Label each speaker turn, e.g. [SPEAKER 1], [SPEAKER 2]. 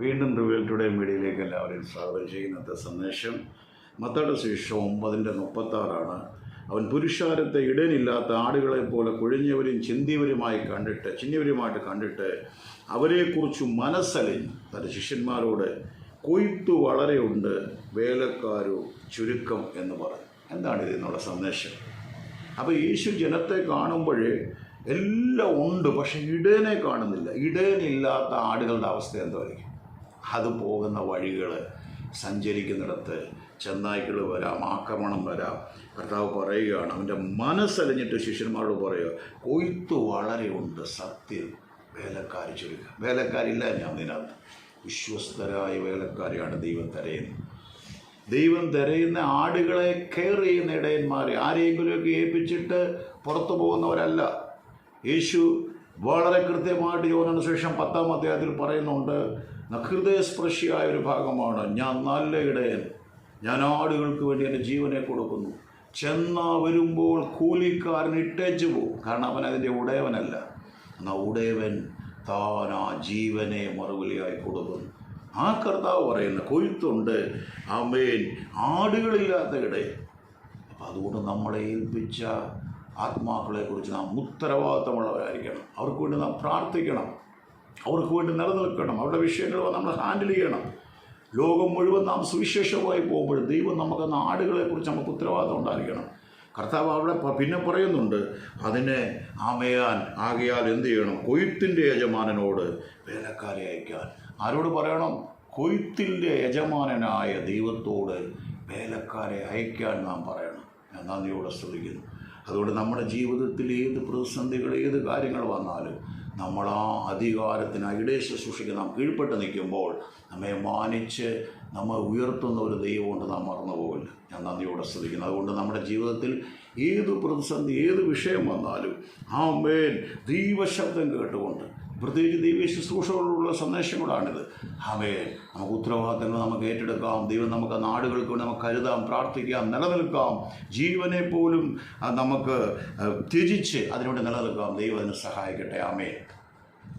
[SPEAKER 1] വീണ്ടും റിവ്യൽ ടുഡേ മീഡിയയിലേക്ക് എല്ലാവരെയും സ്വാഗതം. ചെയ്യുന്നത് സന്ദേശം. മത്തയുടെ ശേഷം ഒമ്പതിന്റെ മുപ്പത്താറാണ്. അവൻ പുരുഷാരത്തെ ഇടനില്ലാത്ത ആടുകളെ പോലെ കുഴിഞ്ഞവരും ചിന്തിയവരുമായി കണ്ടിട്ട് ചിന്തിയവരുമായിട്ട് കണ്ടിട്ട് അവരെക്കുറിച്ച് മനസ്സലിഞ്ഞ് തന്റെ ശിഷ്യന്മാരോട് കൊയ്ത്തു വളരെയുണ്ട് വേലക്കാരു ചുരുക്കം എന്ന് പറഞ്ഞു. എന്താണ് ഇതിനുള്ള സന്ദേശം? അപ്പോൾ യേശു ജനത്തെ കാണുമ്പോൾ എല്ലാം ഉണ്ട് പക്ഷേ ഇടേനെ കാണുന്നില്ല. ഇടേനില്ലാത്ത ആടുകളുടെ അവസ്ഥ എന്തായിരിക്കും? അത് പോകുന്ന വഴികൾ സഞ്ചരിക്കുന്നിടത്ത് ചെന്നായ്ക്കൾ വരാം ആക്രമണം വരാം. കർത്താവ് പറയുകയാണ് അവന്റെ മനസ്സലിഞ്ഞിട്ട് ശിഷ്യന്മാരോട് പറയുക കൊയ്ത്ത് ഉണ്ട് സത്യം. വേലക്കാർ ചുരുക്കുക വേലക്കാരില്ല ഞാൻ അതിനകത്ത്. വിശ്വസ്തരായ വേലക്കാരെയാണ് ദൈവം തരയുന്നത്. ദൈവം തിരയുന്ന ആടുകളെ കെയർ ചെയ്യുന്ന ഇടയന്മാരെ ആരെയെങ്കിലുമൊക്കെ ഏൽപ്പിച്ചിട്ട് പുറത്തു പോകുന്നവരല്ല. യേശു വളരെ കൃത്യമായിട്ട് യോനാണ് ശേഷം പത്താം അധ്യായത്തിൽ പറയുന്നുണ്ട് ഹൃദയസ്പർശിയായ ഒരു ഭാഗമാണ്. ഞാൻ നല്ല ഇടയൻ. ഞാൻ ആടുകൾക്ക് വേണ്ടി എന്റെ ജീവനെ കൊടുക്കുന്നു. ചെന്നാ വരുമ്പോൾ കൂലിക്കാരൻ ഇട്ടേച്ചു പോകും. കാരണം അവൻ അതിന്റെ ഉടയവനല്ല. എന്നാൽ ഉടയവൻ താൻ ആ ജീവനെ മറുപടിയായി കൊടുക്കുന്നു. ആ കർത്താവ് പറയുന്ന കൊയ്ത്തുണ്ട് ആമേൻ ആടുകളില്ലാത്ത ഇടയിൽ അപ്പം അതുകൊണ്ട് നമ്മളെ ഏൽപ്പിച്ച ആത്മാക്കളെക്കുറിച്ച് നാം ഉത്തരവാദിത്തമുള്ളവരായിരിക്കണം. അവർക്ക് വേണ്ടി നാം പ്രാർത്ഥിക്കണം. അവർക്ക് വേണ്ടി നിലനിൽക്കണം. അവരുടെ വിഷയങ്ങൾ നമ്മൾ ഹാൻഡിൽ ചെയ്യണം. ലോകം മുഴുവൻ നാം സുവിശേഷമായി പോകുമ്പോൾ ദൈവം നമുക്ക് നാടുകളെക്കുറിച്ച് നമുക്ക് ഉത്തരവാദിത്തം ഉണ്ടായിരിക്കണം. കർത്താവ് അവിടെ പിന്നെ പറയുന്നുണ്ട് അതിനെ ആമയാൻ ആകയാൽ എന്ത് ചെയ്യണം? കൊയ്ത്തിന്റെ യജമാനനോട് വേലക്കാരെ അയക്കാൻ ആരോട് പറയണം? കൊയ്ത്തിന്റെ യജമാനനായ ദൈവത്തോട് വേലക്കാരെ അയക്കാൻ നാം പറയണം. ഞാൻ നന്ദിയോടെ സ്തുതിക്കുന്നു അതുകൊണ്ട് നമ്മുടെ ജീവിതത്തിൽ ഏത് പ്രതിസന്ധികൾ ഏത് കാര്യങ്ങൾ വന്നാലും നമ്മൾ ആ അധികാരത്തിന് ഇടയ ശുശ്രൂഷയ്ക്ക് നാം കീഴ്പ്പെട്ട് നിൽക്കുമ്പോൾ നമ്മെ മാനിച്ച് നമ്മെ ഉയർത്തുന്ന ഒരു ദൈവമുണ്ട് നാം മറന്നു പോകില്ല. ഞാൻ നന്ദിയോടെ ശ്രദ്ധിക്കുന്നു. അതുകൊണ്ട് നമ്മുടെ ജീവിതത്തിൽ ഏത് പ്രതിസന്ധി ഏത് വിഷയം വന്നാലും ആ മേൻ ദൈവശബ്ദം കേട്ടുകൊണ്ട് പ്രത്യേകിച്ച് ദൈവ ശുശ്രൂഷകളുള്ള സന്ദേശങ്ങളാണിത് അവയെ നമുക്ക് ഉത്തരവാദിത്തങ്ങൾ നമുക്ക് ഏറ്റെടുക്കാം. ദൈവം നമുക്ക് നാടുകൾക്ക് വേണ്ടി നമുക്ക് കരുതാം പ്രാർത്ഥിക്കാം നിലനിൽക്കാം. ജീവനെ പോലും നമുക്ക് ത്യജിച്ച് അതിനുവേണ്ടി നിലനിൽക്കാം. ദൈവം അതിന് സഹായിക്കട്ടെ. ആമേ